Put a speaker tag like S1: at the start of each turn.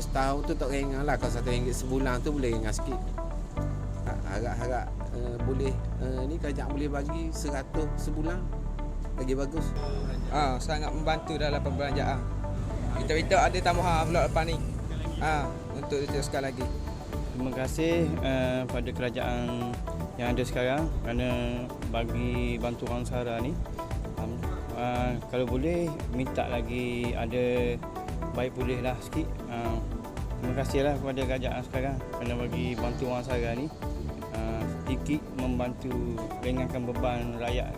S1: setahun tu tak ringan lah Kalau satu ringgit sebulan tu boleh ringan sikit Ha- Harap-harap uh, boleh uh, Ni kerajaan boleh bagi seratus sebulan Lagi bagus
S2: Ah, sangat membantu dalam pembelanjaan. Kita minta ada tambahan pula lepas ni. Ah, untuk diteruskan lagi.
S3: Terima kasih uh, pada kerajaan yang ada sekarang kerana bagi bantuan sara ni. Um, uh, kalau boleh minta lagi ada baik boleh lah sikit. Uh, terima kasihlah kepada kerajaan sekarang kerana bagi bantuan sara ni. Uh, sedikit membantu ringankan beban rakyat